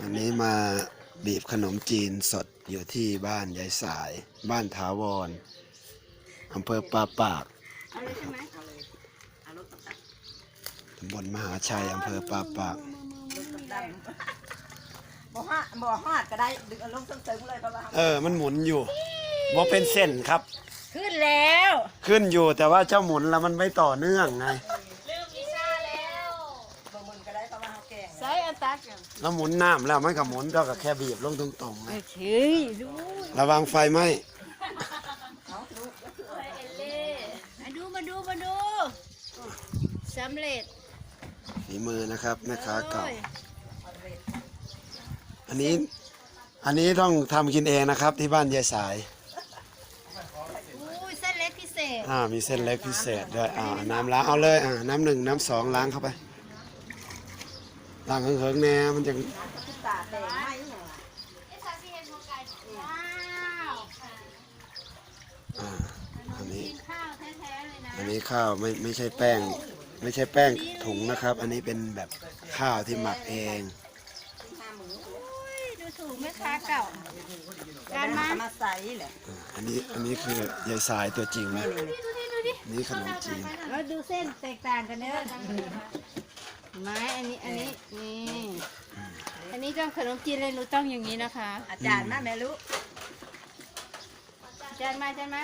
อันนี้มาบีบขนมจีนสดอยู่ที่บ้านยายสาย บ้านถาวรอำเภอปาปากเอาเลยใช่ไหมตำบลมหาชัยอำเภอปาปากบ่ฮะบ่ฮอดก็ได้ดึงเอาลงซึ้งๆเลยเพราะว่าเออ มันหมุนอยู่ว่าเป็นเส้นครับ ขึ้นแล้ว ขึ้นอยู่แต่ว่าเจ้าหมุนแล้วมันไม่ต่อเนื่องไง บ่มึนก็ได้เพราะ ว่าเฮาแก่งใส่อันตักอย่างแล้วหมุนน้ำแล้วมันก็หมุนเท่ากับแค่บีบลงตรงๆไงโอเคดูระวังไฟไหมมาดูมาดูมาดูสำเร็จฝีมือนะครับแม่ค้าเก่า โอ้ยอันนี้อันนี้ต้องทำกินเองนะครับ ที่บ้านยายสายอุ้ยเส้นเล็กพิเศษอ่ามีเส้นเล็กพิเศษด้วยอ่าน้ำล้างเอาเลยอ่าน้ำหนึ่งน้ำสองล้างเข้าไป ล้างเหิงๆแน่มันจะตาแดงไหมเนี่ยว้าวอ่าอันนี้กินข้าวแท้ๆเลยนะอันนี้ข้าวไม่ไม่ใช่แป้ง ไม่ใช่แป้งถุงนะครับ อันนี้เป็นแบบข้าวที่หมักเองอุ้ยดูถูกแม่ค้าเก่าการมามาใส่แหละอ่าอันนี้อันนี้คือยายสายตัวจริงนะดูดิดูดิดูดินี่ขนมจีนแล้วดูเส้นแตกต่างกันเนอะ ไม้อันนี้อันนี้นี่ อันนี้ต้องขนมจีนเลยหนูต้องอย่างนี้นะคะ อาจารย์มาแม่รู้อาจารย์มาอาจารย์มา